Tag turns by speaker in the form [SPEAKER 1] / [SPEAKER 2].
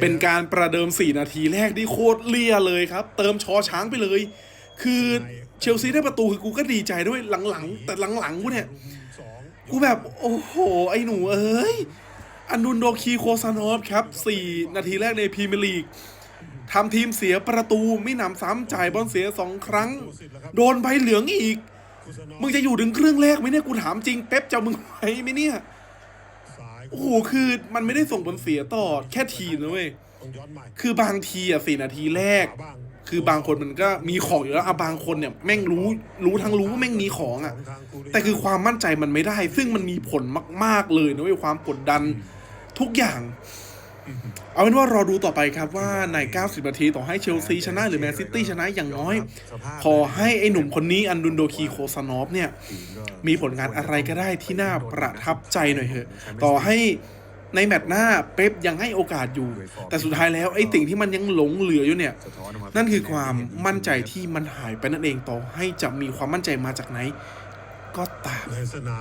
[SPEAKER 1] เป็นการประเดิม 4 นาทีแรกที่โคตรเลี่ยเลยครับ เติมชอช้างไปเลย คือเชลซีได้ประตูคือกูก็ดีใจด้วยหลังๆ แต่หลังๆกูเนี่ยกูแบบโอ้โห ไอ้หนูเอ้ยอันดุนโดคีโคซานอฟครับ 4 นาทีแรกในพรีเมียร์ลีกทำทีมเสียประตูไม่หนำซ้ำจ่ายบอลเสียสองครั้ง โดนใบเหลืองอีก มึงจะอยู่ถึงครึ่งแรกไหมเนี่ยกูถามจริง เป๊ปจะเอามึงไหวไหมเนี่ย โอ้โหคือมันไม่ได้ส่งผลเสียต่อแค่ทีมนะเว้ยคือบางทีอะสี่นาทีแรก คือบางคนมันก็มีของอยู่แล้วอะบางคนเนี่ยแม่งรู้รู้ทั้งรู้ว่าแม่งมีของอะ แต่คือความมั่นใจมันไม่ได้ ซึ่งมันมีผลมาก ๆเลยนะเว้ยความกดดันทุกอย่าง เอาเป็นว่ารอดูต่อไปครับว่าใน 90 นาทีต่อให้เชลซีชนะหรือแมนซิตี้ชนะอย่างน้อย ขอให้ไอ้หนุ่มคนนี้อันดุนโดคีโคซานอฟเนี่ย มีผลงานอะไรก็ได้ที่น่าประทับใจหน่อยเถอะ ต่อให้ในแมตช์หน้าเป๊ปยังให้โอกาสอยู่ แต่สุดท้ายแล้วไอ้สิ่งที่มันยังหลงเหลืออยู่เนี่ย นั่นคือความมั่นใจที่มันหายไปนั่นเองต่อให้จะมีความมั่นใจมาจากไหนก็ตาม
[SPEAKER 2] ในสนาม